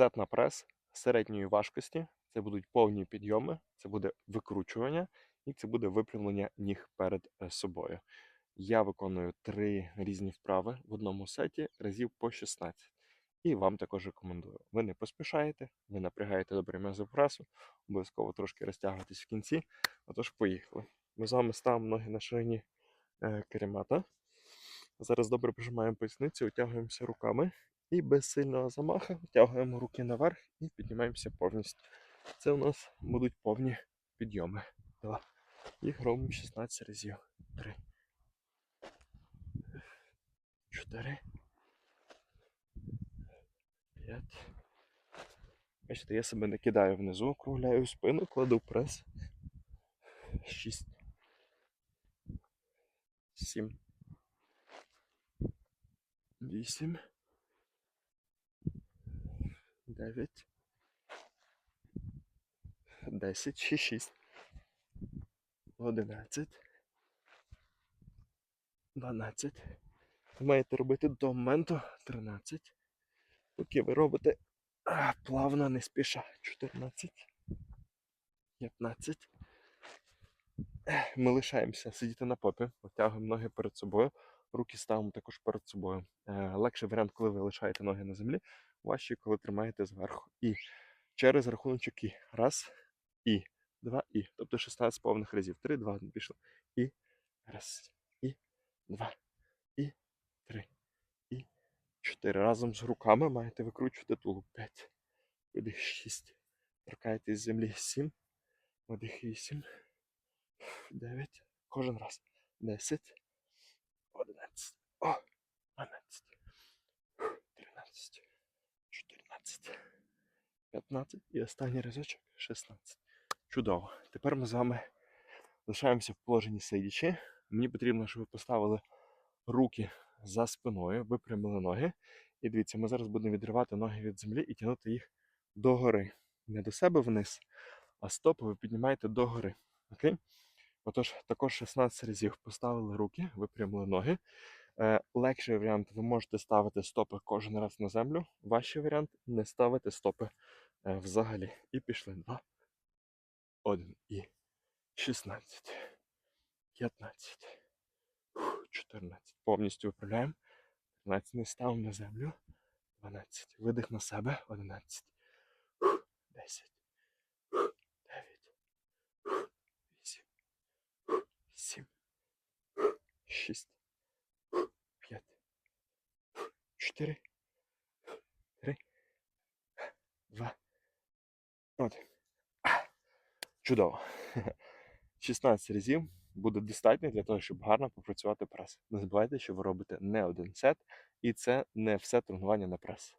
сет на прес середньої важкості. Це будуть повні підйоми, це буде викручування і це буде випрямлення ніг перед е, собою. Я виконую три різні вправи в одному сеті разів по 16. І вам також рекомендую. Ви не поспішаєте, ви напрягаєте добре м'язи пресу, обов'язково трошки розтягуєтесь в кінці. Отож, поїхали. Ми з вами ставимо ноги на ширині е, керемата. Зараз добре прижимаємо поясницю, утягуємося руками і без сильного замаху втягуємо руки наверх і піднімаємося повністю. Це у нас будуть повні підйоми. Два. Їх робимо 16 разів. Три. Чотири. П'ять. Бачите, я себе не кидаю внизу, округляю спину, кладу прес. Шість. Сім. Вісім. Дев'ять. Десять. Ще шість. Одинадцять. Дванадцять. Ви маєте робити до моменту 13. Поки ви робите а, плавно, не спіша. 14. 15. Ми лишаємося сидіти на попі, витягуємо ноги перед собою, руки ставимо також перед собою. Е, Легший варіант, коли ви лишаєте ноги на землі, важче, коли тримаєте зверху. І через рахуночок і. Раз, і, два, і. Тобто 16 повних разів. Три, два, пішло. І. Раз, і, два, і, три, і, чотири. Разом з руками маєте викручувати тулуб. П'ять. Видих шість. Торкаєтесь з землі. Сім. Видих вісім. Дев'ять. Кожен раз. Десять. Одинадцять. О! Дванадцять. Тринадцять. Чотирнадцять. П'ятнадцять. І останній разочок. Шістнадцять. Чудово. Тепер ми з вами лишаємося в положенні сидячи. Мені потрібно, щоб ви поставили руки за спиною, випрямили ноги. І дивіться, ми зараз будемо відривати ноги від землі і тягнути їх догори. Не до себе вниз, а стопи ви піднімаєте догори. Окей? Отож, також 16 разів поставили руки, випрямили ноги. Е, легший варіант, ви можете ставити стопи кожен раз на землю. Важчий варіант не ставити стопи е, взагалі. І пішли. Два. Один. І 16. 15. 14. Повністю виправляємо. 13 не ставимо на землю. 12. Видих на себе. 11. 10. 9. 8. 7. 6. 5. 4. 3. 2. 1. Чудово. 16 разів буде достатньо для того, щоб гарно попрацювати прес. Не забувайте, що ви робите не один сет, і це не все тренування на прес.